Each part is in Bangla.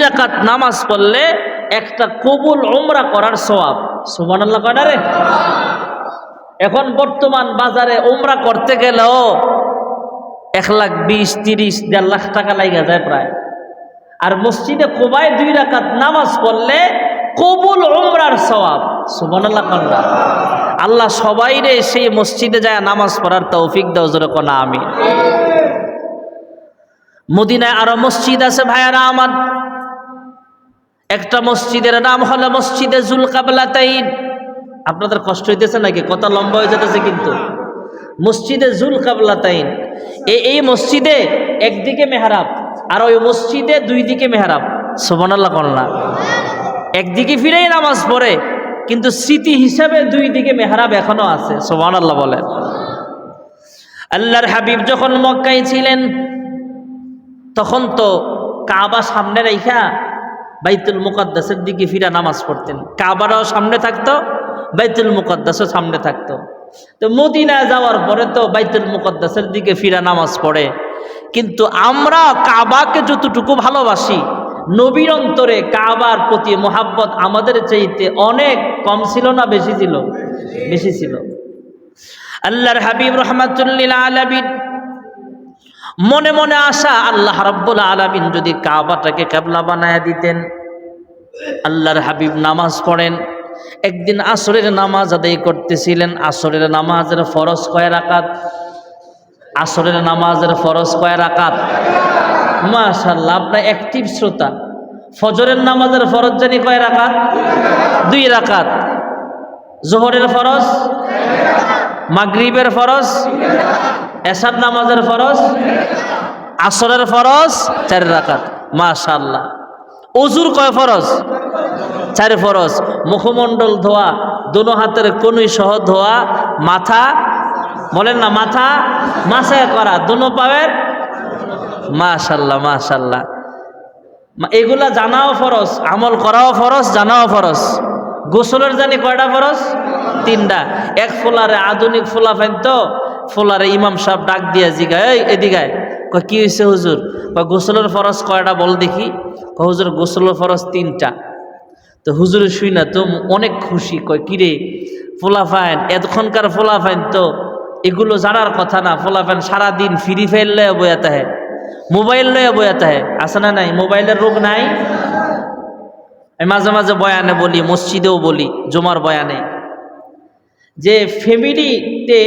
রাকাত নামাজ পড়লে একটা কবুল ওমরা করার সওয়াব। সুবহানাল্লাহ কয় না রে? এখন বর্তমান বাজারে ওমরা করতে গেলেও এক লাখ বিশ, তিরিশ, দেড় লাখ টাকা লাগা যায় প্রায়। আর মসজিদে কোবায় দুই রাকাত নামাজ পড়লে কবুল ওমরার সওয়াব। সুবহানাল্লাহ কন্যা আল্লাহ সবাই রে সেই মসজিদে যায় নামাজ পড়ার তৌফিক দাও, জোরে কোনা আমি মদিনায় আরও মসজিদ আছে ভাইয়ারা আমার। একটা মসজিদের নাম হলো মসজিদে জুলকাবলাতাইন। আপনাদের কষ্ট হইতেছে নাকি? কথা লম্বা হয়ে যেতেছে কিন্তু। মসজিদে জুল কাবলাতাইন এই মসজিদে একদিকে মেহরাব আর ওই মসজিদে দুই দিকে মেহরাব। সোবানাল্লাহ কন্যা একদিকে ফিরেই নামাজ পড়ে, কিন্তু স্মৃতি হিসাবে দুই দিকে মেহরাব এখনও আছে। সোবান আল্লাহ বলেন। আল্লাহর হাবিব যখন মক্কায় ছিলেন, তখন তো কাবা সামনে রেখা বাইতুল মুকদ্দাসের দিকে ফিরা নামাজ পড়তেন। কাবারাও সামনে থাকতো, বাইতুল মুকদ্দাসও সামনে থাকতো। তো মদিনা যাওয়ার পরে তো বাইতুল মুকদ্দাসের দিকে ফিরা নামাজ পড়ে। কিন্তু আমরা কাবাকে যতটুকু ভালোবাসি, নবীর অন্তরে কাবার প্রতি মোহাব্বত আমাদের চাইতে অনেক কম ছিল না বেশি ছিল? বেশি ছিল। আল্লাহর হাবিব রহমাতুল্লিল আলামিন মনে মনে আশা আল্লাহ রাব্বুল আলামিন যদি কাবাটাকে কেবলা বানায় দিতেন। আল্লাহর হাবিব নামাজ পড়েন। একদিন আসরের নামাজ আদায় করতেছিলেন। আসরের নামাজের ফরজ কয় রাকাত? আসরের নামাজের ফরজ কয় রাকাত? মাশাল্লাহ আপনার অ্যাক্টিভ শ্রোতা। ফজরের নামাজের ফরজ জানি কয় রাকাত? দুই রাকাত। জোহরের ফরজ? মাগরিবের ফরজ এসার নামাজের ফরজ, আসরের ফরজ, চার রাকাত। মাশাল্লাহ অজুর কয় ফরজ? চার ফরজ। মুখমণ্ডল ধোয়া, দোনো হাতের কনুই সহ ধোয়া, মাথা, বলেন না মাথা মাসায় করা, দোনো পাবের মাশাল্লাহ মাশাল্লাহ এগুলা জানাও ফরজ, আমল করাও ফরজ, জানাও ফরজ। গোসলের জানি কয়টা ফরজ? তিনটা। এক ফোলারে আধুনিক ফোলা ফেন তো ফোলারে ইমাম সাহেব ডাক দিয়া জিগায়, এই এদিকায় কয়, কি হয়েছে হুজুর? কয়, গোসলের ফরজ কয়টা বল দেখি? কয়, হুজুর, গোসলের ফরজ তিনটা। তো হুজুরে শুই না তো অনেক খুশি, কয় কিরে ফোলাফাইন এতক্ষণকার ফোলাফাইন তো, এগুলো জানার কথা না, ফোলা ফোলাফাইন সারাদিন ফ্রি ফাইল লয়ে বয়াতে হয় মোবাইল লয়ে বয়াতে হয় আছে না নাই? মোবাইলের রোগ নাই? আমি মাঝে মাঝে বয়ানে বলি, মসজিদেও বলি, জমার বয়ানে। যে ফ্যামিলিতে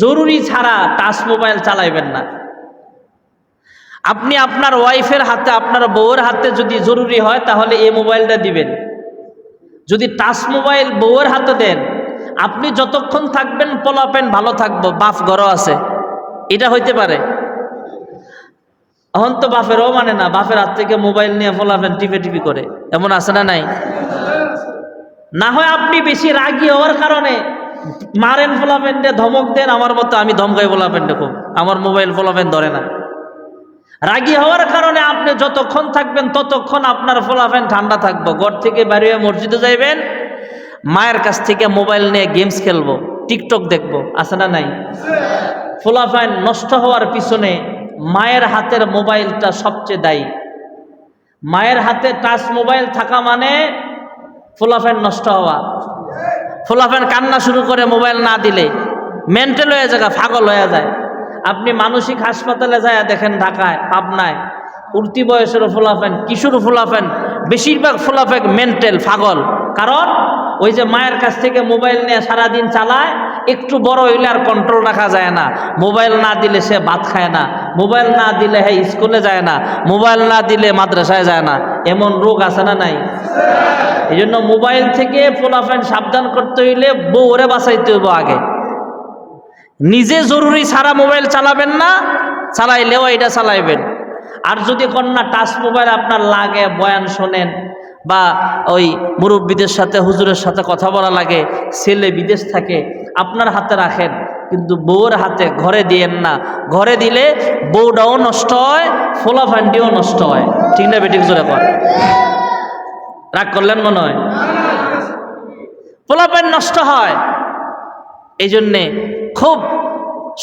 জরুরি ছাড়া টাচ মোবাইল চালাইবেন না। আপনি আপনার ওয়াইফের হাতে, আপনার বউয়ের হাতে যদি জরুরি হয়, তাহলে এই মোবাইলটা দিবেন। যদি টাচ মোবাইল বউয়ের হাতে দেন, আপনি যতক্ষণ থাকবেন, পোলাপেন, ভালো থাকব, বাপ ঘরও আছে। এটা হইতে পারে। এখন তো বাপেরও মানে না, বাপের হাত থেকে মোবাইল নিয়ে ফোলাফেন টিপে টিপি করে। এমন আছে না নাই? না হয় আপনি বেশি রাগি হওয়ার কারণে মারেন ফোলাফেনটে ধমক দেন, আমার মতো আমি ধমকাই ফোলাফেনটে খুব। আমার মোবাইল ফোলাফেন ধরে না। রাগী হওয়ার কারণে আপনি যতক্ষণ থাকবেন, ততক্ষণ আপনার ফোলাফেন ঠান্ডা থাকব। ঘর থেকে বেরিয়ে মসজিদে যাইবেন, মায়ের কাছ থেকে মোবাইল নিয়ে গেমস খেলব, টিকটক দেখব, আছে না নাই? ফোলাফাইন নষ্ট হওয়ার পিছনে মায়ের হাতের মোবাইলটা সবচেয়ে দায়ী। মায়ের হাতে টাচ মোবাইল থাকা মানে ফোলাফাইন নষ্ট হওয়া। ফোলাফাইন কান্না শুরু করে মোবাইল না দিলে মেন্টাল হয়ে যায় ফাগল হয়ে যায়। আপনি মানসিক হাসপাতালে যায় দেখেন ঢাকায়, পাবনায়, উর্তি বয়সের ফোলাফেন, কিশোর ফোলাফেন বেশিরভাগ ফোলাফেক মেন্টাল পাগল। কারণ ওই যে মায়ের কাছ থেকে মোবাইল নিয়ে সারাদিন চালায়, একটু বড় হইলে আর কন্ট্রোল রাখা যায় না। মোবাইল না দিলে সে ভাত খায় না। মোবাইল না দিলে হ্যাঁ স্কুলে যায় না। মোবাইল না দিলে মাদ্রাসায় যায় না। এমন রোগ আছে না নাই? এই জন্য মোবাইল থেকে ফোলাফেন সাবধান করতে হইলে বউরে বাঁচাইতে হইব আগে। নিজে জরুরি সারা মোবাইল চালাবেন না, চালাইলেও এটা চালাইবেন। আর যদি কন্যা টাচ মোবাইল আপনার লাগে, বয়ান শোনেন, বা ওই মুরব্বীদের সাথে, হুজুরের সাথে কথা বলা লাগে, ছেলে বিদেশ থাকে, আপনার হাতে রাখেন, কিন্তু বউর হাতে ঘরে দিয়েন না। ঘরে দিলে বউটাও নষ্ট হয়, ফোলা ফান্ডিও নষ্ট হয়। ঠিক না বেটিক জোরে কর রাগ করলেন মনে হয়? পোলাপাইন নষ্ট হয়। এই জন্যে খুব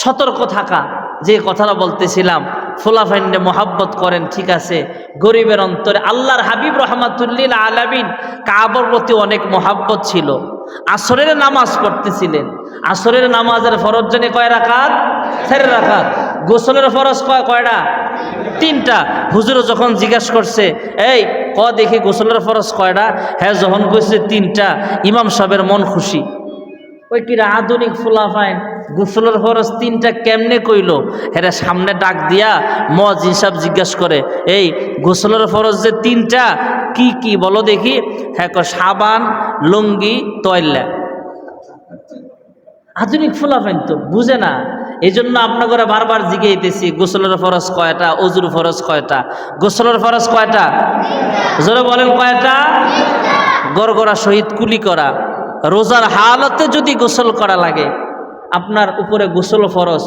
সতর্ক থাকা, যে কথাটা বলতেছিলাম ফুলাফাইন্ডে মোহাব্বত করেন, ঠিক আছে? গরিবের অন্তরে আল্লাহর হাবিব রহমাতুল্লিল আলামিন কাবর প্রতি অনেক মোহাব্বত ছিল। আসরের নামাজ পড়তেছিলেন। আসরের নামাজের ফরজ জনে কয় রাখাত চার রাখাত গোসলের ফরজ কয়, কয়টা? তিনটা। হুজুর যখন জিজ্ঞাসা করছে, এই, ক দেখি গোসলের ফরজ কয়টা? হ্যাঁ যখন কইছে তিনটা। ইমাম সাহেবের মন খুশি। ওই কিরা আধুনিক ফুলাফাইন গোসলের ফরজ তিনটা কেমনে কইল? হেরা সামনে ডাক দিয়া মজ হিসাব জিজ্ঞাস করে এই গোসলের ফরজ যে তিনটা কি কি বলো দেখি? হ্যাঁ সাবান লুঙ্গি তয়লা আধুনিক ফুলাফাইন তো বুঝে না। এই জন্য আপনাকে বারবার জিজ্ঞাইতেছি গোসলের ফরজ কয়টা অজুর ফরজ কয়টা? গোসলের ফরজ কয়টা? জোরে বলেন কয়টা? গড়গড়া শহীদ কুলি করা। রোজার হালতে যদি গোসল করা লাগে, আপনার উপরে গোসল ফরস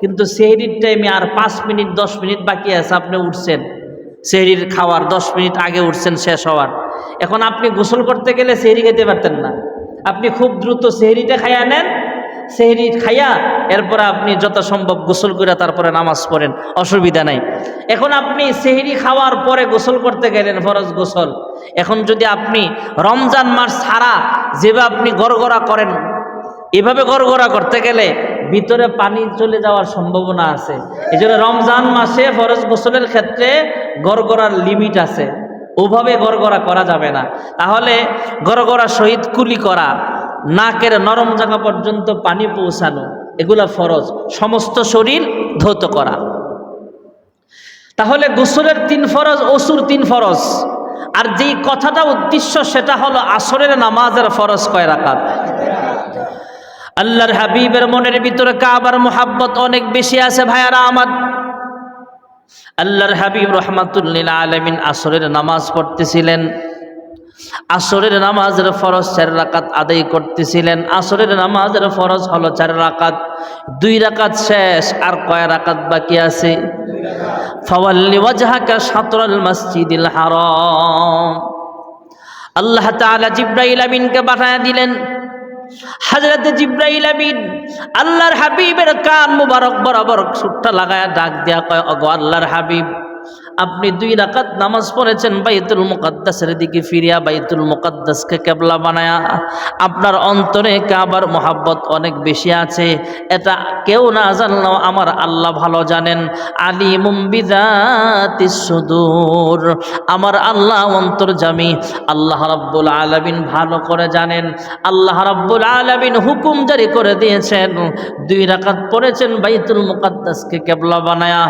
কিন্তু সেহরির টাইমে আর পাঁচ মিনিট, দশ মিনিট বাকি আছে, আপনি উঠছেন। সেহরির খাওয়ার, দশ মিনিট আগে উঠছেন, শেষ হওয়ার। এখন আপনি গোসল করতে গেলে সেহরি খেতে পারতেন না। আপনি খুব দ্রুত সেহরিটা খাইয়া নেন সেহরি খাইয়া এরপরে আপনি যত সম্ভব গোসল করে তারপরে নামাজ পড়েন, অসুবিধা নাই। এখন আপনি সেহরি খাওয়ার পরে গোসল করতে গেলেন, ফরজ গোসল। এখন যদি আপনি রমজান মাস ছাড়া যেভাবে আপনি গড়গড়া করেন, এভাবে গড়গড়া করতে গেলে ভিতরে পানি চলে যাওয়ার সম্ভাবনা আছে। এই জন্য রমজান মাসে ফরজ গোসলের ক্ষেত্রে গড়গড়ার লিমিট আছে। ওভাবে গড়গড়া করা যাবে না। তাহলে গড়গড়া শহীদ কুলি করা নাকের নরম জায়গা পর্যন্ত পানি পৌঁছানো, এগুলা ফরজ। সমস্ত শরীর ধৌত করা। তাহলে গোসলের তিন ফরজ, অসুর তিন ফরজ। আর যেই কথাটা উদ্দেশ্য, সেটা হলো আসরের নামাজের ফরজ কয় রাকাত? আল্লাহর হাবিবের মনের ভিতরে কাবার মোহাব্বত অনেক বেশি আছে, ভাইয়ারা আমার। আল্লাহর হাবিব রহমাতুল্লিল আলমিন আসরের নামাজ পড়তেছিলেন। আসরের নামাজের ফরজ চার রাকাত আদায় করতেছিলেন। আসরের নামাজের ফরজ হলো চার রাকাত। দুই রাকাত শেষ, আর কয় রাকাত বাকি আছে? ফওয়াল্লি ওয়াজহাকা শাতরাল মসজিদিল হারাম। আল্লাহ তাআলা জিব্রাইল আমিনকে পাঠায় দিলেন। হাজরত জিব্রাইল আমিন আল্লাহর হাবিবের কান মুবারক বরাবর সুট্টা লাগায়া ডাক দেয়া কয় অগো আল্লাহর হাবিব আপনি দুই রাকাত নামাজ পড়েছেন বাইতুল মুকাদ্দাসের দিকে ফিরিয়া বাইতুল মুকাদ্দাসকে কেবলা বানায়া, আপনার অন্তরে কাবার মোহাব্বত অনেক বেশি আছে। এটা কেউ না জানলেও আমার আল্লাহ ভালো জানেন। আলী মুম্বিদাতি সুদূর। আমার আল্লাহ অন্তর্জামী আল্লাহ রাব্বুল আলামিন ভালো করে জানেন। আল্লাহ রাব্বুল আলামিন হুকুম জারি করে দিয়েছেন। দুই রাকাত পড়েছেন বাইতুল মুকাদ্দাসকে কেবলা বানায়া।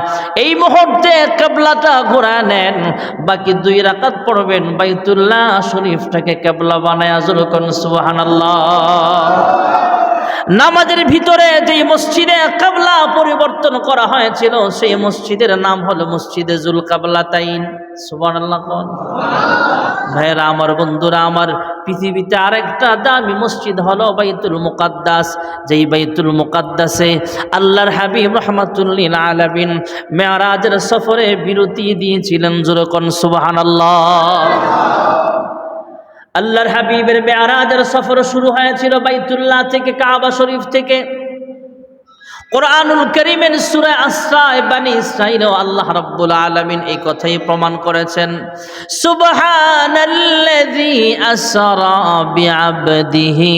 এই মুহূর্তে কেবলাটা ঘোরা নেন বাকি দুই রাকাত পড়বেন, বাইতুল্লাহ শরীফটাকে কেবলা বানায়া জোরকন সুবহানাল্লাহ। নামাজের ভিতরে যে মসজিদে কাবলা পরিবর্তন করা হয়েছিল, সেই মসজিদের নাম হলো মসজিদে জুল কাবলা তাইন সুবহানাল্লাহ কোন? ভাইয়েরা, আমার বন্ধুরা, আমার পৃথিবীতে আরেকটা দামি মসজিদ হলো বাইতুল মুকাদ্দাস। যেই বাইতুল মুকাদ্দাসে আল্লাহর হাবিব রহমাতুল্লিল আলামিন মেয়ারাজের সফরে বিরতি দিয়েছিলেন জোরকন, সুবহানাল্লাহ। আল্লাহর হাবিবের মেয়ারাজের সফর শুরু হয়েছিল বাইতুল্লাহ থেকে, কাবা শরীফ থেকে। কোরআনুল করিমের সুরে আসরায় বানি ইসরাইল আল্লাহ রাব্বুল আলামিন এই কথাই প্রমাণ করেছেন সুবহানাল্লাযী আসরা বিআবদিহি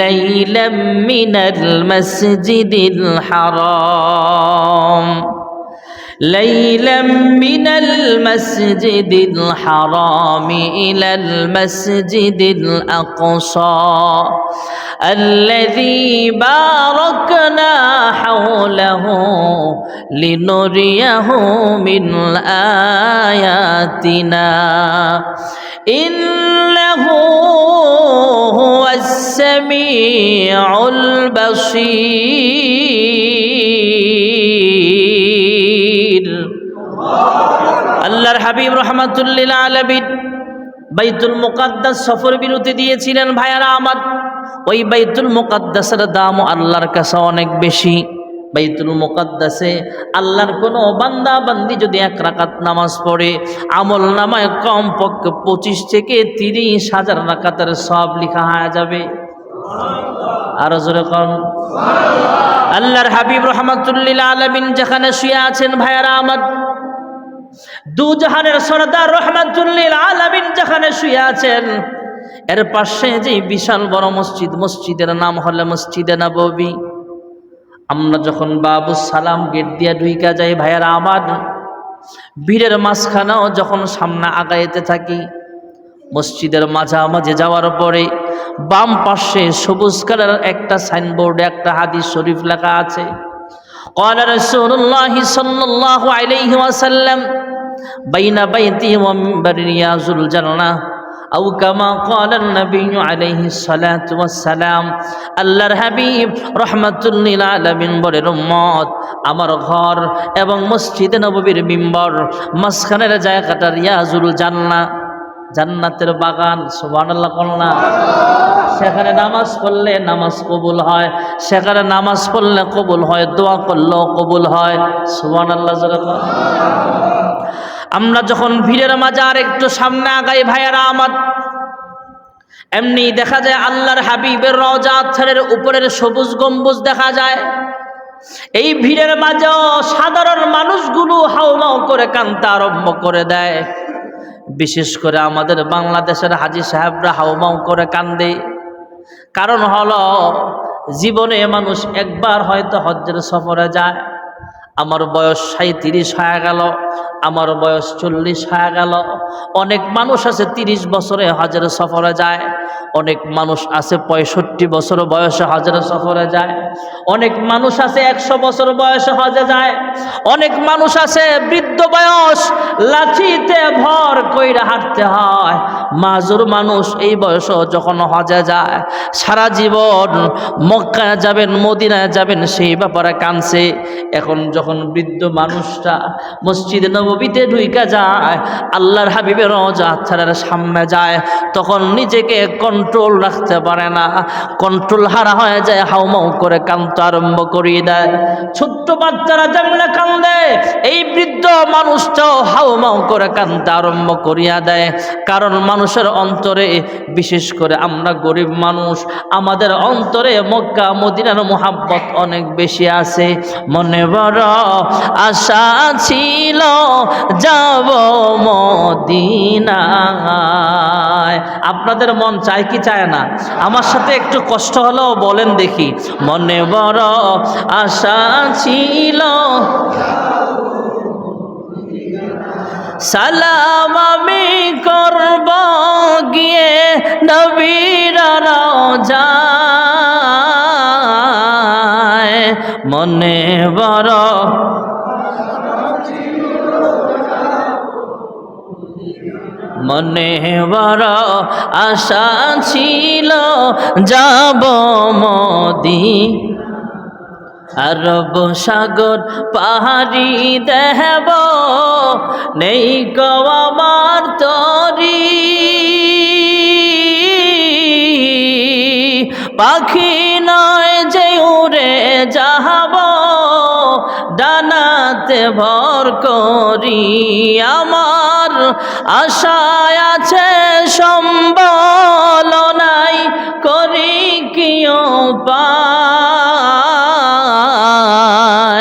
লাইলাম মিনাল মাসজিদিল হারাম ليلا من المسجد الحرام إلى المسجد الأقصى الذي باركنا حوله لنريه من آياتنا إنه هو السميع البصير আল্লাহর হাবিব রহমাতুল্লিল আলবিন বাইতুল মুকাদ্দাস সফর বিরতি দিয়েছিলেন ভাইয়ারা আমার ওই বাইতুল মুকাদ্দাসের দাম আল্লাহর কাছে অনেক বেশি। বাইতুল মুকাদ্দাসে আল্লাহর কোনো বান্দা বান্দি যদি এক রাকাত নামাজ পড়ে, আমল নামায় কম পক্ষে পঁচিশ থেকে তিরিশ হাজার রাকাতের সব লিখা হয়ে যাবে। আরও জোরে আল্লাহর হাবিব রহমাতুল্লিল আলমিন যেখানে শুয়ে আছেন ভাইয়ারা আমার দু জাহানের সরদার রহমাতুল্লিল আলমিন যেখানে শুয়ে আছেন এর পাশে যে বিশাল বড় মসজিদ মসজিদের নাম হলে মসজিদে নববী আমরা যখন বাবু সালাম গেট দিয়া ঢুইকা যাই ভাইয়ারা আমার ভিড়ের মাঝখানেও যখন সামনে আগাইতে থাকি মসজিদের মাঝামাঝি যাওয়ার পরে বাম পাশে সবুজ কালার একটা সাইনবোর্ডে একটা হাদিস শরীফ লেখা আছে قال رسول الله صلى الله عليه وسلم بين بيتي ومنبر رياض الجنة আউ কামা কলন নবী আলাইহি সালাতু ওয়াসসালাম, আল্লাহর হাবিব রহমাতুল লিল আলামিন বলেন, উম্মত, আমার ঘর এবং মসজিদে নববীর মিম্বর মাসখানের জায়গাটা রিয়াজুল জান্না জান্নাতের বাগান, সুবহানাল্লাহ কল্লা সেখানে নামাজ পড়লে নামাজ কবুল হয়, সেখানে নামাজ পড়লে কবুল হয়, দোয়া করলেও কবুল হয়, সুবহানাল্লাহ আল্লাহ আমরা যখন ভিড়ের মাঝে আর একটু সামনে আগাই, ভাইয়ারা, আমার এমনি দেখা যায় আল্লাহর হাবিবের রজা ছাড়ের উপরের সবুজ গম্বুজ দেখা যায়। এই ভিড়ের মাঝেও সাধারণ মানুষগুলো হাউমাউ করে কান্তা আরম্ভ করে দেয়। বিশেষ করে আমাদের বাংলাদেশের হাজি সাহেবরা হাউমাউ করে কান্দে। কারণ হলো, জীবনে মানুষ একবার হয়তো হজ্জের সফরে যায়। আমার বয়স সাঁত্রিশ হয়ে গেল, আমার বয়স চল্লিশ হয়ে গেল। অনেক মানুষ আছে তিরিশ বছরে হাজারে সফরে যায়, অনেক মানুষ আছে পঁয়ষট্টি বছর বয়সে হাজারে সফরে যায়, অনেক মানুষ আছে একশো বছর বয়সে হজে যায়, অনেক মানুষ আছে বৃদ্ধ বয়স লাঠিতে ভর কইরা হাঁটতে হয়। মাজুর মানুষ এই বয়সও যখন হজে যায়, সারা জীবন মক্কায় যাবেন, মদিনায় যাবেন, সেই ব্যাপারে কানছে এখন যখন বৃদ্ধ মানুষটা মসজিদ নবীতে ঢুইকা যায়, আল্লাহর হাবিবের রজা ছাড়ার সামনে যায়, তখন নিজেকে কন্ট্রোল রাখতে পারে না। কন্ট্রোল হারা হয়ে যায়, হাউমাউ করে কান্ত আরম্ভ করিয়ে দেয়। ছোট্ট বাচ্চারা যেমন কান্দে, এই বৃদ্ধ মানুষটাও হাউমাউ করে কান্দতে আরম্ভ করিয়া দেয়। কারণ মানুষের অন্তরে, বিশেষ করে আমরা গরিব মানুষ, আমাদের অন্তরে মক্কা, মদিনার মোহাব্বত অনেক বেশি আছে। মনে বড় আশা ছিল, যাব মদিনায়। আপনাদের মন চায় কি চায় না? আমার সাথে একটু কষ্ট হলেও বলেন দেখি। মনে বড় আশা ছিল সালাম আমি করব গিয়ে নবীর যায় মনে বড় মনে বড় আশা ছিল যাব মদি আরব সাগর পাহাড়ি দেহব নেই আমার তরি। পাখি নয় যে উড়ে যাহাব, ডানাতে ভর করি। আমার আশায় আছে সম্বল নাই, করি কিও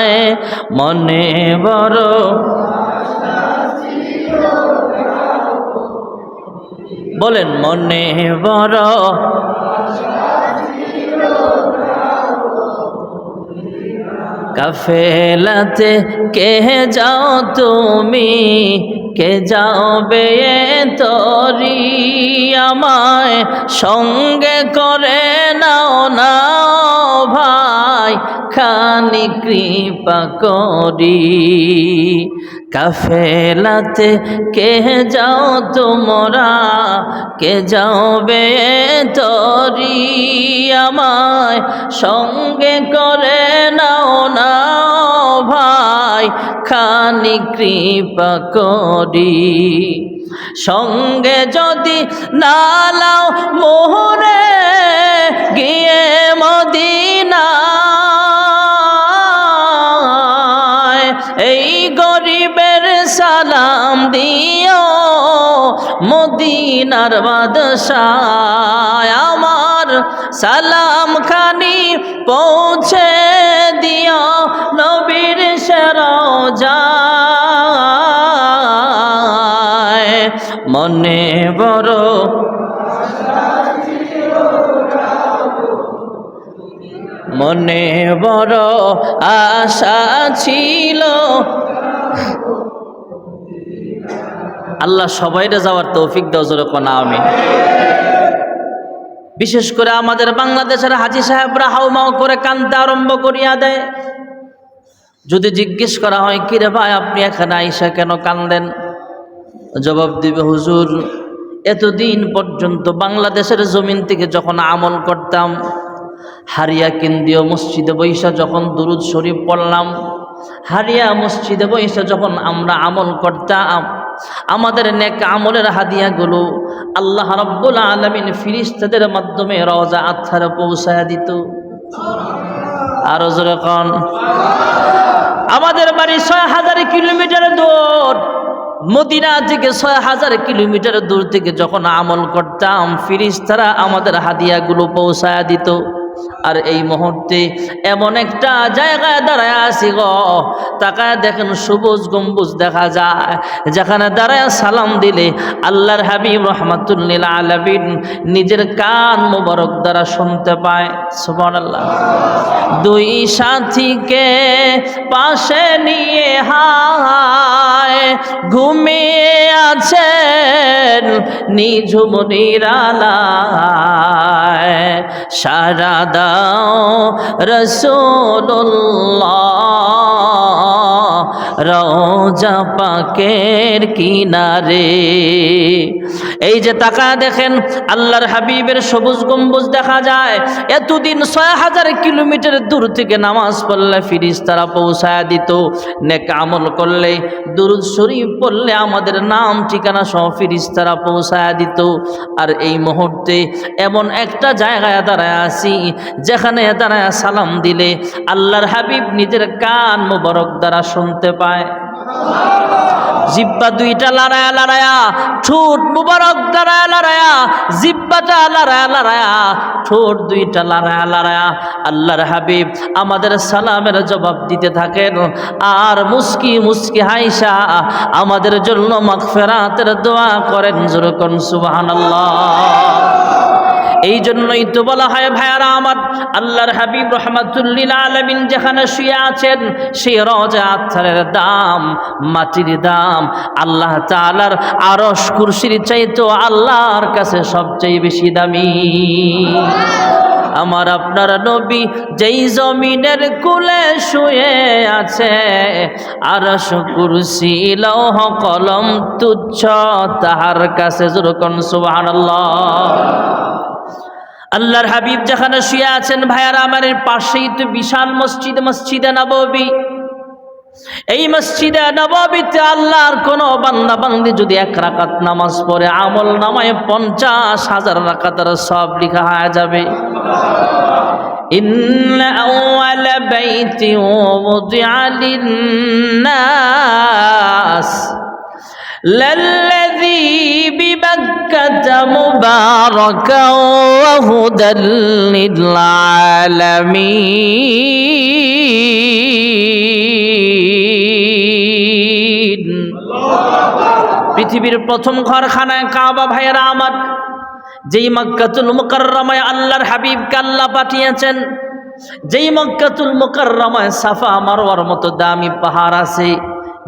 পায় মনে বড়। বলেন, মনে বড়। কাফেলাতে কে যাও তুমি? কে যাও বে তরি? আমায় সঙ্গে করে নাও না ভাই খানি কৃপা করি। কাফেলাতে কে যাও তোমরা, কে যাও বে তরি আমায়। সঙ্গে করে নাও না ভাই, খানি কৃপা করি। সঙ্গে যদি নালাও মোহরে, গিয়ে মদিনা মদিনার বাদশাহ আমার সালাম খানি পৌঁছে দিও নবীর সরজায়। মনে বড় মনে বড় আশা ছিল আল্লাহ সবাইরে যাওয়ার তৌফিক দাও আমি বিশেষ করে আমাদের বাংলাদেশের হাজি সাহেবরা হাউমাউ করে কানতে আরম্ভ করিয়া দেয়। যদি জিজ্ঞেস করা হয় কিরে ভাই, আপনি এখানে আইসা কেন কান্দেন জবাব দিবে, হুজুর, এতদিন পর্যন্ত বাংলাদেশের জমিন থেকে যখন আমল করতাম, হারিয়া কেন্দ্রীয় মসজিদে বৈশা যখন দুরুদ শরীফ পড়লাম, হারিয়া মসজিদে বৈশা যখন আমরা আমল করতাম আমাদের নেক আমলের হাদিয়াগুলো আল্লাহ রব্বুল আলমিন ফিরিস্তাদের মাধ্যমে রজা আত্মারে পৌঁছায় দিত। আরও জোরে কন। আমাদের বাড়ি ছয় হাজার কিলোমিটার দূর। মদিনা থেকে ছয় হাজার কিলোমিটার দূর থেকে যখন আমল করতাম, ফিরিস্তারা আমাদের হাদিয়াগুলো পৌঁছায় দিত। আর এই মুহূর্তে এমন একটা জায়গায় দাঁড়ায় আসি গ। তাকায় দেখেন সবুজ গম্বুজ দেখা যায়, যেখানে দাঁড়ায় সালাম দিলে আল্লাহর হাবিব রহমাতুল্লিল আলবিন নিজের কান মোবারক দ্বারা শুনতে পায়। সুবহান আল্লাহ দুই সাথীকে পাশে নিয়ে হায় ঘুমিয়ে আছেন নিঝুম নিরালায় সারা দাও রসোল্লাহ রওজা পাকের কিনারে এই যে তাকা দেখেন, আল্লাহর হাবিবের সবুজ গম্বুজ দেখা যায়। এতদিন ছয় হাজার কিলোমিটার দূর থেকে নামাজ পড়লে ফিরিস তারা পৌঁছায় দিত। নেক আমল করলে, দুরুদ শরীফ পড়লে আমাদের নাম ঠিকানা সহ ফিরিস তারা পৌঁছায় দিত। আর এই মুহূর্তে এমন একটা জায়গায় দাঁড়ায় আসি যেখানে দাঁড়ায় সালাম দিলে আল্লাহর হাবিব নিজের কান মোবারক দ্বারা শুনতে পায়। জিব্বা দুইটা লড়ায়া লড়ায়া, ঠোঁট মুবারক দাঁড়ায়, লড়ায়া জিব্বাটা লড়ায়া লড়ায়া, ঠোঁট দুইটা লড়ায়া লড়ায়া। আল্লাহর হাবিব আমাদের সালামের জবাব দিতে থাকেন। আর মুস্কি মুস্কি হাইসা আমাদের জন্য মাগফেরাতের দোয়া করেন যেরকম সুবহানাল্লাহ। এই জন্যই তো বলা হয়, ভাইয়ারা আমার, আল্লাহর হাবিব রহমাতুল্লিল আলমিন যেখানে শুয়ে আছেন, সেই রজা আত্মারের দাম, মাটির দাম, আল্লাহ তালার আরস কুরসির চাইতো আল্লাহর কাছে সবচেয়ে বেশি দামি। আমার আপনার নবী যেই জমিনের কুলে শুয়ে আছে আর কুরসি, লৌহ কলম, তুচ্ছ, তাহার কাছে যেরকম সুবহানাল্লাহ। আল্লাহর হাবিব যেখানে শুয়ে আছেন ভাইয়ারা আমার পাশেই তো বিশাল মসজিদ মসজিদে নববী এই মসজিদে নববীতে আল্লাহর কোন বান্দা বান্দি যদি এক রাকাত নামাজ পড়ে আমল নামায় পঞ্চাশ হাজার রাকাতের সব লিখা হয়ে যাবে إن أول بيت وضع للناس للذي بمكة مباركا وهدى للعالمين পৃথিবীর প্রথম ঘরখানায় কাবা ভাইয়েরা আমার যেই মক্কাতুল মুকাররমায় আল্লাহর হাবিবকে আল্লাহ পাঠিয়েছেন যেই মক্কাতুল মুকাররমায় সাফা মারওয়ার মতো দামি পাহাড় আছে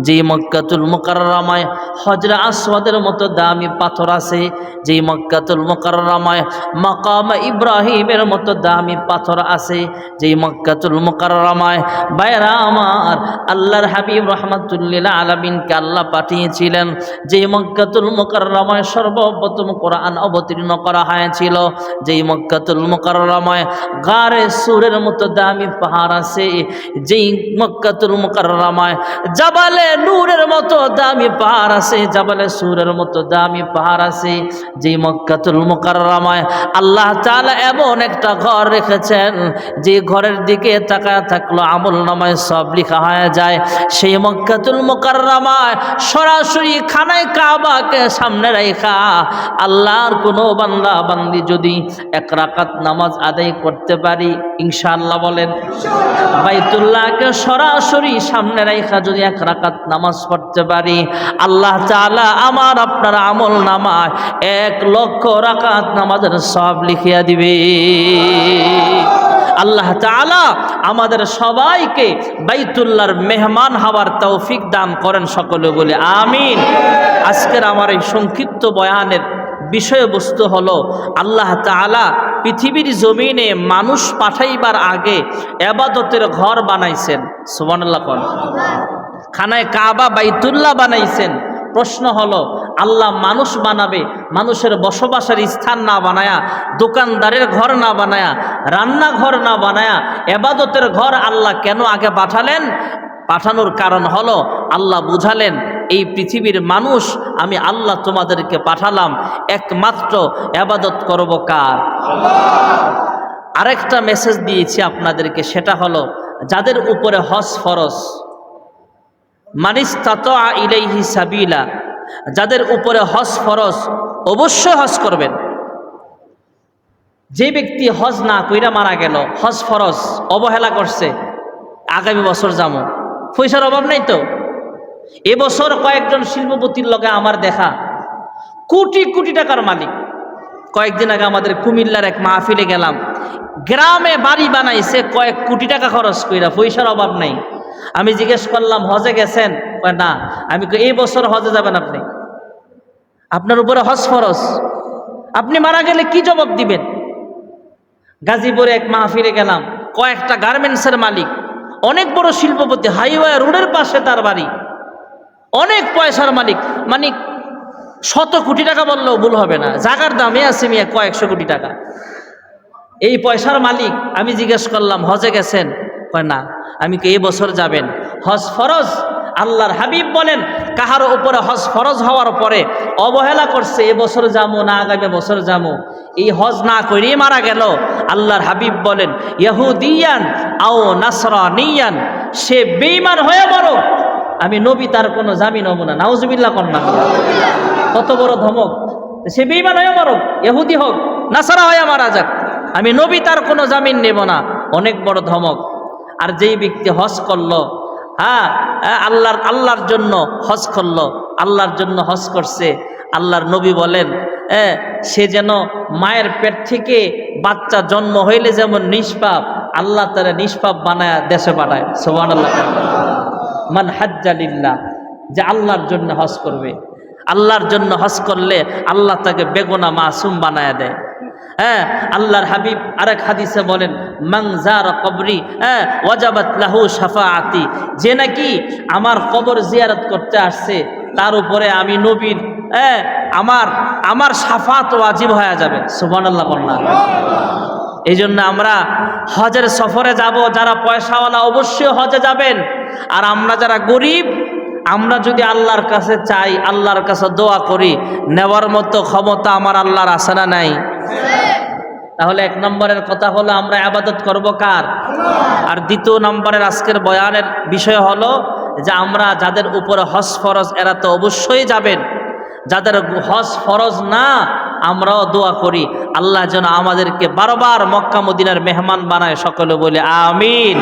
যেই মক্কাতুল মুকাররমায় হজরা আসওয়াদের মতো দামি পাথর আছে, যেই মক্কাতুল মুকাররমায় মাকাম ইব্রাহিমের মতো দামি পাথর আছে, যেই মক্কাতুল মুকাররমায় বাইরা আমার আল্লাহর হাবিব রহমাতুল্লিল আলমিনকে আল্লাহ পাঠিয়েছিলেন, যেই মক্কাতুল মুকাররমায় সর্বপ্রথম কোরআন অবতীর্ণ করা হয়েছিল, যেই মক্কাতুল মুকাররমায় গারে সুরের মতো দামি পাহাড় আছে, যেই মক্কাতুল মুকাররমায় জাবালে নূরের মতো দামি পাহাড় আছে, জাবালে সুরের মতো দামি পাহাড় আছে যে মক্কাতুল মোকাররমায় আল্লাহ তাআলা এমন একটা ঘর রেখেছেন, যে ঘরের দিকে তাকায় থাকল, আমল নামায় সব লেখা হয়ে যায়। সেই মক্কাতুল মোকাররমায় সরাসরি খানায় কাবাকে সামনে রেখা আল্লাহর কোনো বান্দা বান্দি যদি এক রাকাত নামাজ আদায় করতে পারি, ইনশাআল্লাহ বলেন। বাইতুল্লাহকে সরাসরি সামনে রেখা যদি এক রাকাত নামাজ পড়তে পারি। আল্লাহ তাআলা আমার আপনার আমল নামায় এক লক্ষ রাকাত নামাজের সব লিখিয়া দিবে। আল্লাহ তাআলা আমাদের সবাইকে বাইতুল্লাহর মেহমান হওয়ার তৌফিক দান করেন সকলে বলে, আমিন। আজকের আমার এই সংক্ষিপ্ত বয়ানের বিষয়বস্তু হলো, আল্লাহ তাআলা পৃথিবীর জমিনে মানুষ পাঠাইবার আগে এবাদতের ঘর বানাইছেন। সুবহানাল্লাহ কোন। খানায় কাবা বাইতুল্লাহ বানাইছেন। প্রশ্ন হলো, আল্লাহ মানুষ বানাবে, মানুষের বসবাসের স্থান না বানায়া, দোকানদারের ঘর না বানায়া, রান্নাঘর না বানায়া, এবাদতের ঘর আল্লাহ কেন আগে পাঠালেন? পাঠানোর কারণ হলো, আল্লাহ বুঝালেন, এই পৃথিবীর মানুষ, আমি আল্লাহ তোমাদেরকে পাঠালাম, একমাত্র এবাদত করব কার? আরেকটা মেসেজ দিয়েছি আপনাদেরকে, সেটা হলো, যাদের উপরে হজ ফরজ মানিস তাত ইলাইহি সাবিলা, যাদের উপরে হজ ফরজ, অবশ্যই হজ করবেন। যে ব্যক্তি হজ না কইরা মারা গেল, হজ ফরজ, অবহেলা করছে, আগামী বছর যাব পয়সার অভাব নেই তো? এবছর কয়েকজন শিল্পপতির লগে আমার দেখা, কোটি কোটি টাকার মালিক। কয়েকদিন আগে আমাদের কুমিল্লার এক মাহফিলে গেলাম, গ্রামে বাড়ি বানাইছে কয়েক কোটি টাকা খরচ কইরা, পয়সার অভাব নেই। আমি জিজ্ঞেস করলাম, হজে গেছেন? না। আমি এই বছর হজে যাবেন আপনি। আপনার উপরে হজ ফরজ। আপনি মারা গেলে কি জবাব দিবেন? গাজীপুরে এক মাহফিলে গেলাম। কয়েকটা গার্মেন্টসের মালিক। অনেক বড় শিল্পপতি, হাইওয়ে রোডের পাশে তার বাড়ি। অনেক পয়সার মালিক। মানে শত কোটি টাকা বললেও ভুল হবে না। জাগার দামে আছে মিয়া কয়েকশো কোটি টাকা। এই পয়সার মালিক, আমি জিজ্ঞেস করলাম, হজে গেছেন? কয়, না। আমি কি বছর যাবেন? হজ ফরজ? আল্লাহর হাবিব বলেন, কাহার উপরে হজ ফরজ হওয়ার পরে অবহেলা করছে, এ বছর যাব না আগামী বছর যাব এই হজ না করেই মারা গেল। আল্লাহর হাবিব বলেন, ইয়াহুদিয়ান আও নাসরা নিয়ান সে বেইমান হয়ে বড় আমি নবী, তার কোনো জামিন হব না নাউজুবিল্লাহ, কন্যা। কত বড় ধমক। সে বেইমান হয়ে মরক, ইহুদি হোক, নাসারা হয়ে মারা যাক। আমি নবী, তার কোনো জামিন নেব না। অনেক বড় ধমক। আর যেই ব্যক্তি হজ করল হ্যাঁ আল্লাহর আল্লাহর জন্য হজ করল, আল্লাহর জন্য হজ করছে, আল্লাহর নবী বলেন সে যেন মায়ের পেট থেকে বাচ্চা জন্ম হইলে যেমন নিষ্পাপ, আল্লাহ তারা নিষ্পাপ বানায় দেশে পাঠায়। সোহান আল্লাহ মান হাজ্জালিল্লাহ যে আল্লাহর জন্য হজ করবে। আল্লাহর জন্য হজ করলে আল্লাহ তাকে বেগুনা মাসুম বানায় দেয়। হ্যাঁ আল্লাহর হাবিব আরেক হাদিসে বলেন মাংজার কবরি হ্যাঁ ওয়াজাবাত লাহু সাফাআতি যে নাকি আমার কবর জিয়ারত করতে আসছে, তার উপরে আমি নবীর হ্যাঁ আমার আমার সাফাত ওয়াজিব হয়ে যাবে। সুবহানাল্লাহ বললাম। এই জন্য আমরা হজের সফরে যাব, যারা পয়সাওয়ালা অবশ্যই হজে যাবেন। আর আমরা যারা গরিব, আমরা যদি আল্লাহর কাছে চাই, আল্লাহর কাছে দোয়া করি, নেওয়ার মতো ক্ষমতা আমার আল্লাহর আছে না নাই? তাহলে এক নম্বরের কথা হলো আমরা আবাদত করব কার? আর দ্বিতীয় নম্বরের আজকের বয়ানের বিষয় হলো যে আমরা যাদের উপরে হজ ফরজ এরা তো অবশ্যই যাবেন। যাদের হজ ফরজ না আমরাও দোয়া করি। আল্লাহ যেন আমাদেরকে বারবার মক্কা মদিনার মেহমান বানায় সকলে বলে আমিন।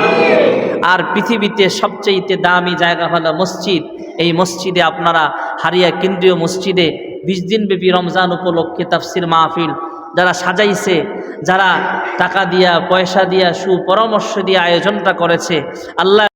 আর পৃথিবীতে সবচেয়ে দামি জায়গা হলো মসজিদ। এই মসজিদে আপনারা হারিয়া কেন্দ্রীয় মসজিদে বিশ দিনব্যাপী রমজান উপলক্ষে তাফসির মাহফিল যারা সাজাইছে যারা টাকা দিয়া পয়সা দিয়া সুপরামর্শ দিয়ে আয়োজনটা করেছে আল্লাহ